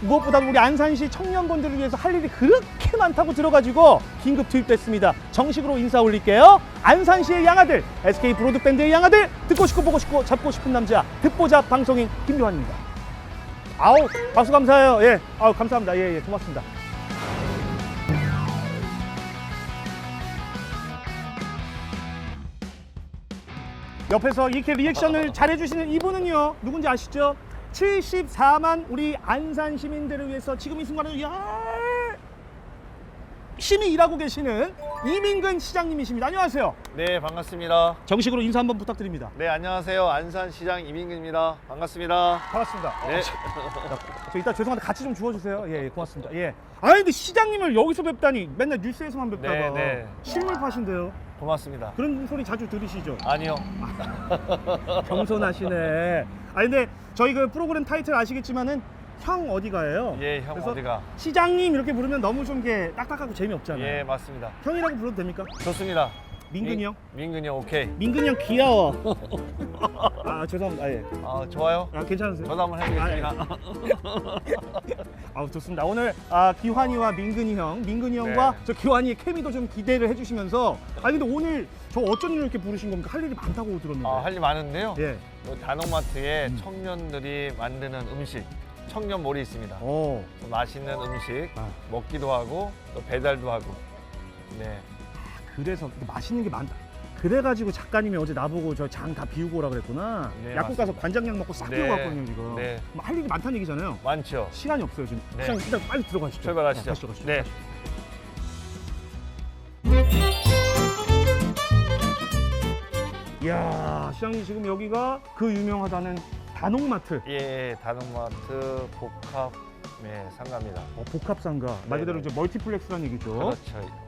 무엇보다 우리 안산시 청년분들을 위해서 할 일이 그렇게 많다고 들어가지고 긴급 투입됐습니다. 정식으로 인사 올릴게요. 안산시의 양아들, SK 브로드밴드의 양아들, 듣고 싶고 보고 싶고 잡고 싶은 남자, 듣보잡 방송인 김요한입니다. 아우, 박수 감사해요. 예, 아우, 감사합니다. 예, 예, 고맙습니다. 옆에서 이렇게 리액션을 잘해주시는 이분은요 누군지 아시죠? 74만 우리 안산 시민들을 위해서 지금 이 순간을 열심히 일하고 계시는 이민근 시장님이십니다. 안녕하세요. 네 반갑습니다. 정식으로 인사 한번 부탁드립니다. 네 안녕하세요 안산시장 이민근입니다. 반갑습니다. 반갑습니다. 네. 저 이따 죄송한데 같이 좀 주워주세요. 예, 예 고맙습니다. 예. 아니 근데 시장님을 여기서 뵙다니 맨날 뉴스에서만 뵙다가 네, 네. 실물 파신데요. 고맙습니다. 그런 소리 자주 들으시죠? 아니요. 겸손하시네. 아 근데 저희 그 프로그램 타이틀 아시겠지만은 형 어디가예요? 예 형 그래서 어디가? 시장님 이렇게 부르면 너무 좀 이게 딱딱하고 재미없잖아요. 예 맞습니다. 형이라고 불러도 됩니까? 좋습니다. 민근이 민- 형? 민근이 형 오케이. 민근이 형 귀여워. 아 죄송합니다. 아, 예. 아 좋아요. 아 괜찮으세요? 저도 한번 해보겠습니다. 아 좋습니다. 오늘 아, 기환이와 민근이 형, 민근이 형과 네. 저 기환이의 케미도 좀 기대를 해주시면서 아 근데 오늘 저 어쩐 일로 이렇게 부르신 겁니까? 할 일이 많다고 들었는데. 아, 할 일 많은데요. 예. 또 단옥마트에 음. 청년들이 만드는 음식 청년 몰이 있습니다. 어. 또 맛있는 음식 아. 먹기도 하고 또 배달도 하고. 네. 그래서 맛있는 게 많다. 그래가지고 작가님이 어제 나보고 저 장 다 비우고 오라 그랬구나. 네, 약국 가서 맞습니다. 관장약 먹고 싹 네. 비워갔거든요 지금. 네. 뭐할 일이 많다는 얘기잖아요. 많죠. 시간이 없어요 지금. 네. 시장 일단 빨리 들어가시죠. 출발하시죠. 자, 가시죠, 가시죠. 네. 이야 시장님 지금 여기가 그 유명하다는 단옥마트. 예, 단옥마트 복합 네, 상가입니다. 어, 복합상가 말 네, 그대로 네. 이제 멀티플렉스라는 얘기죠. 그렇죠.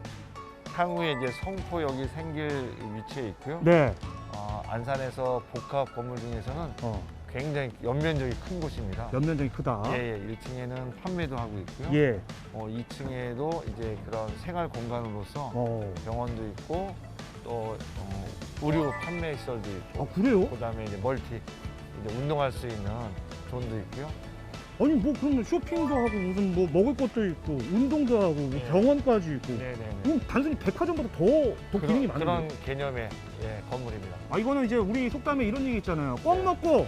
향후에 이제 성포역이 생길 위치에 있고요. 네. 어, 안산에서 복합 건물 중에서는 어, 굉장히 연면적이 큰 곳입니다. 연면적이 크다. 예, 예, 1층에는 판매도 하고 있고요. 예. 어, 2층에도 이제 그런 생활 공간으로서 어. 병원도 있고 또 어, 의류 판매 시설도 있고 아 그래요? 그다음에 이제 멀티 이제 운동할 수 있는 존도 있고요. 아니 뭐 그러면 쇼핑도 하고 무슨 뭐 먹을 것도 있고 운동도 하고 뭐 네. 병원까지 있고. 네, 네, 네. 그럼 단순히 백화점보다 더, 더 기능이 많은데. 그런 개념의 예, 건물입니다. 아 이거는 이제 우리 속담에 이런 얘기 있잖아요. 뻥 네. 먹고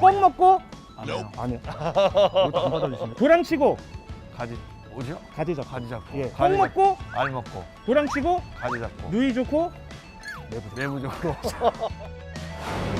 뻥 먹고. 아니요. 이것도 안 받아주시네. 도랑 치고 가지 뭐죠? 가지 잡고. 가지 잡고. 예. 뻥 가지 잡고. 먹고 알 먹고. 도랑 치고 가지 잡고. 누이 좋고 내부적으로.